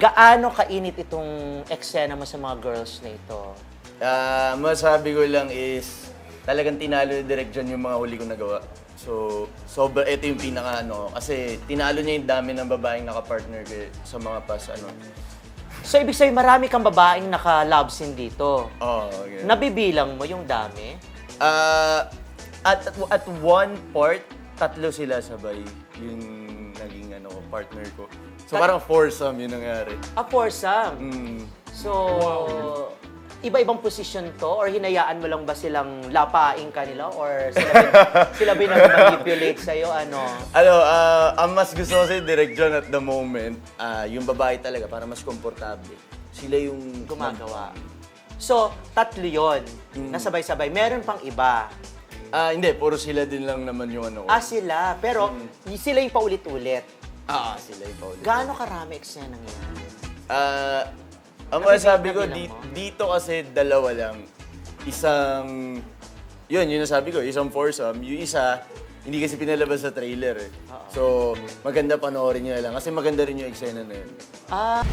gaano kainit itong eksena mo sa mga girls na ito? Ah, masabi ko lang is talagang tinalo ni Direk John yung mga huli kong nagawa. So, sobra, ito yung pinaka ano, kasi tinalo niya yung dami ng babaeng nakapartner ko sa mga pas ano. So, ibig sabihin, marami kang babaeng naka-love scene dito. Oh, okay. Nabibilang mo yung dami? Ah, at, at at one part, tatlo sila sabay yung naging ano partner ko. So parang foursome yung nangyari. A foursome. Mm. So, iba-ibang position to? Or hinayaan mo lang ba silang lapain kanila? Or sila ba, sila ba yung nag-manipulate sa'yo? Ano? Ano, ah, ang mas gusto ko si Direk John at the moment, ah, yung babae talaga para mas komportable. Sila yung Gumagawa. So, tatlo yun. Nasabay-sabay. Meron pang iba. Ah, hindi, puro sila din lang naman yung ano ko. Ah, sila. Pero, y- sila yung paulit-ulit. Ah, sila yung paulit. Gaano karami eksena yan? Ah, ang Nabibilang- masabi ko, di- mo? dito kasi dalawa lang. Isang, yun, yun nasabi ko, isang foursome. Yung isa, hindi kasi pinalabas sa trailer eh. So, maganda panoorin nyo na lang. Kasi maganda rin yung eksena na yun. Ah,